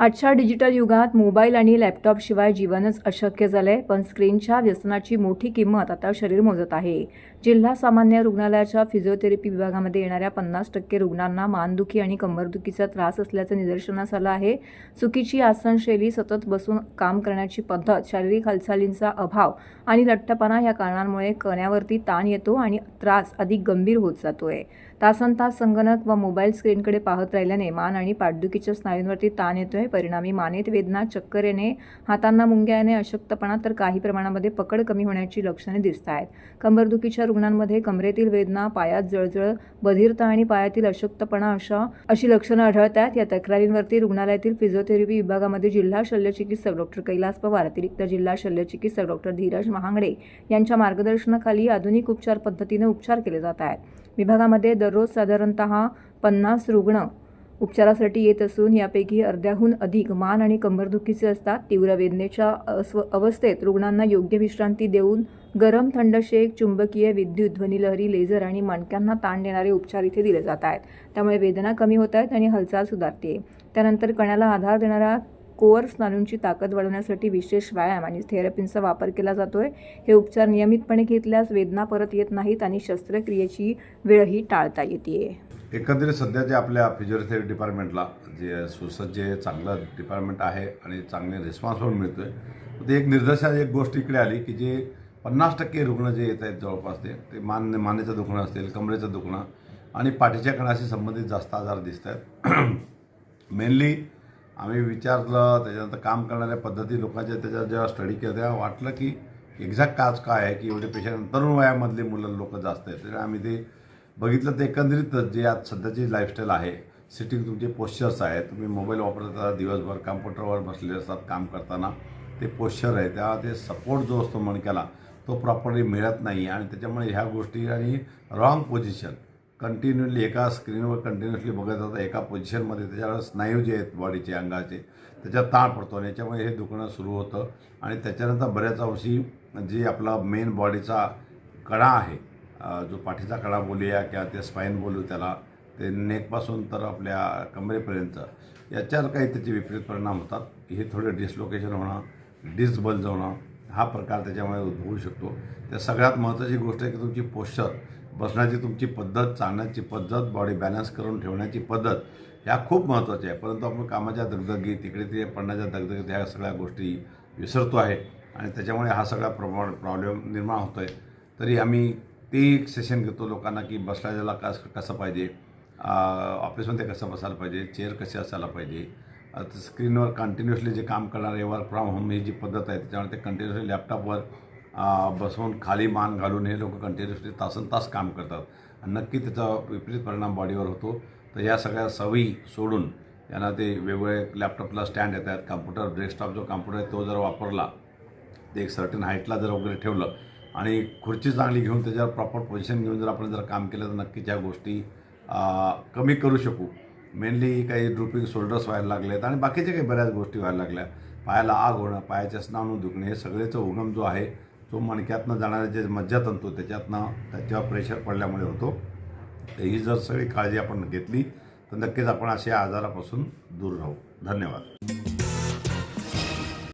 आजच्या डिजिटल युगात मोबाईल आणि लॅपटॉपशिवाय जीवनच अशक्य झालं आहे पण स्क्रीनच्या व्यसनाची मोठी किंमत आता शरीर मोजत आहे. जिल्हा सामान्य रुग्णालयाच्या फिजिओथेरपी विभागामध्ये येणाऱ्या पन्नास टक्के रुग्णांना मानदुखी आणि कंबरदुखीचा त्रास असल्याचं निदर्शनास आलं आहे. चुकीची आसनशैली सतत बसून काम करण्याची पद्धत शारीरिक हालचालींचा अभाव आणि लठ्ठपणा या कारणांमुळे कण्यावरती ताण येतो आणि त्रास अधिक गंभीर होत जातोय. तासन तास संगणक व मोबाईल स्क्रीनकडे पाहत राहिल्याने मान आणि पाठदुखीच्या स्नायूंवरती ताण येतो आहे परिणामी मानेत वेदना चक्कर येणे हातांना मुंग्या येणे अशक्तपणा तर काही प्रमाणामध्ये पकड कमी होण्याची लक्षणे दिसत आहेत. कंबरदुखीच्या रुग्णांमध्ये कमरेतील वेदना पायात जळजळ बधिरता आणि पायातील अशक्तपणा अशा अशी लक्षणं आढळत आहेत या तक्रारींवरती रुग्णालयातील फिजिओथेरपी विभागामध्ये जिल्हा शल्यचिकित्सक डॉक्टर कैलास पवार अतिरिक्त जिल्हा शल्यचिकित्सक डॉक्टर धीरज महांगडे यांच्या मार्गदर्शनाखाली आधुनिक उपचार पद्धतीने उपचार केले जात आहेत. विभागामध्ये दररोज साधारणत पन्नास रुग्ण उपचारासाठी येत असून यापैकी अर्ध्याहून अधिक मान आणि कंबरदुखीचे असतात. तीव्र वेदनेच्या अस्व अवस्थेत रुग्णांना योग्य विश्रांती देऊन गरम थंड शेक चुंबकीय विद्युत ध्वनिलहरी लेझर आणि मणक्यांना ताण देणारे उपचार इथे दिले जात आहेत. त्यामुळे वेदना कमी होत आहेत आणि हालचाल सुधारते. त्यानंतर कण्याला आधार देणारा कोअर स्नायूंची ताकद वाढवण्यासाठी विशेष व्यायाम आणि थेरपींचा वापर केला जातो आहे हे उपचार नियमितपणे घेतल्यास वेदना परत येत नाहीत आणि शस्त्रक्रियेची वेळही टाळता येते. एकंदरीत सध्या जे आपल्या फिजिओथेरपी डिपार्टमेंटला जे सुसज्ज चांगलं डिपार्टमेंट आहे आणि चांगले रिस्पॉन्स पण मिळतो आहे ते एक निर्दशाची एक गोष्ट इकडे आली की जे पन्नास टक्के रुग्ण जे येत आहेत जवळपास ते ते मान मानेचं दुखणं असेल कमरेचं दुखणं आणि पाठीच्या कणाशी संबंधित जास्त आजार दिसत आहेत. मेनली आम्ही विचारलं त्याच्यानंतर काम करणाऱ्या पद्धती लोकांच्या त्याच्यात जेव्हा स्टडी केलं तेव्हा वाटलं की एक्झॅक्ट काज काय आहे की एवढे पेशंट तरुण वयामधले मुलं लोक जास्त आहेत. त्यामुळे आम्ही ते बघितलं तर एकंदरीतच जे आज सध्याची लाईफस्टाईल आहे सिटिंग तुमचे पोश्चर्स आहेत तुम्ही मोबाईल वापरता दिवसभर कम्प्युटरवर बसलेले असतात काम करताना ते पोश्चर आहे. तेव्हा ते सपोर्ट जो असतो मणक्याला तो प्रॉपरली मिळत नाही. आणि त्याच्यामुळे ह्या गोष्टी आणि रॉंग पोझिशन कंटिन्युअली एका स्क्रीनवर कंटिन्युअसली बघत जाता एका पोझिशनमध्ये त्याच्यावर स्नायू जे आहेत बॉडीचे अंगाचे त्याच्यात ताण पडतो आणि याच्यामुळे हे दुखणं सुरू होतं. आणि त्याच्यानंतर बऱ्याच अंशी जे आपला मेन बॉडीचा कडा आहे जो पाठीचा कडा बोलूया किंवा ते स्पाईन बोलू त्याला ते नेकपासून तर आपल्या कमरेपर्यंत याच्यावर काही त्याचे विपरीत परिणाम होतात. हे थोडे डिसलोकेशन होणं डिसबल्ज होणं हा प्रकार त्याच्यामुळे उद्भवू शकतो. त्या सगळ्यात महत्त्वाची गोष्ट आहे की तुमची पोश्चर बसण्याची तुमची पद्धत चालण्याची पद्धत बॉडी बॅलन्स करून ठेवण्याची पद्धत ह्या खूप महत्त्वाच्या आहे परंतु आपण कामाच्या दगदगी तिकडे तिकडे पडण्याच्या दगदगीत ह्या सगळ्या गोष्टी विसरतो आहे. आणि त्याच्यामुळे हा सगळा प्रॉब्लेम प्रॉब्लेम निर्माण होतो आहे तरी आम्ही ते एक सेशन घेतो लोकांना की बसल्याला कस कसं पाहिजे? ऑफिसमध्ये कसं बसायला पाहिजे? चेअर कशी असायला पाहिजे? आता स्क्रीनवर कंटिन्युअसली जे काम करणारे वर्क फ्रॉम होम ही जी पद्धत आहे त्याच्यामुळे ते कंटिन्युअसली लॅपटॉपवर बसवून खाली मान घालून हे लोक कंटिन्युअसली तासन तास काम करतात. आणि नक्की त्याचा विपरीत परिणाम बॉडीवर होतो. तर या सगळ्या सवयी सोडून यांना ते वेगवेगळे लॅपटॉपला स्टँड येतात कम्प्युटर डेस्कटॉप जो कम्प्युटर आहे तो जर वापरला ते एक सर्टन हाईटला जर वगैरे ठेवलं आणि खुर्ची चांगली घेऊन त्याच्यावर प्रॉपर पोझिशन घेऊन जर आपण जर काम केलं तर नक्कीच ह्या गोष्टी कमी करू शकू. मेनली काही ड्रुपिंग शोल्डर्स व्हायला लागले आहेत आणि बाकीच्या काही बऱ्याच गोष्टी व्हायला लागल्या. पायाला आग होणं पायाच्या स्नानू दुखणे हे सगळेचं उगम जो आहे तो मणक्यातनं जाणारे जे मज्जातंतू त्याच्यातनं त्याच्यावर प्रेशर पडल्यामुळे होतो. तर ही जर सगळी काळजी आपण घेतली तर नक्कीच आपण अशा आजारापासून दूर राहू. धन्यवाद.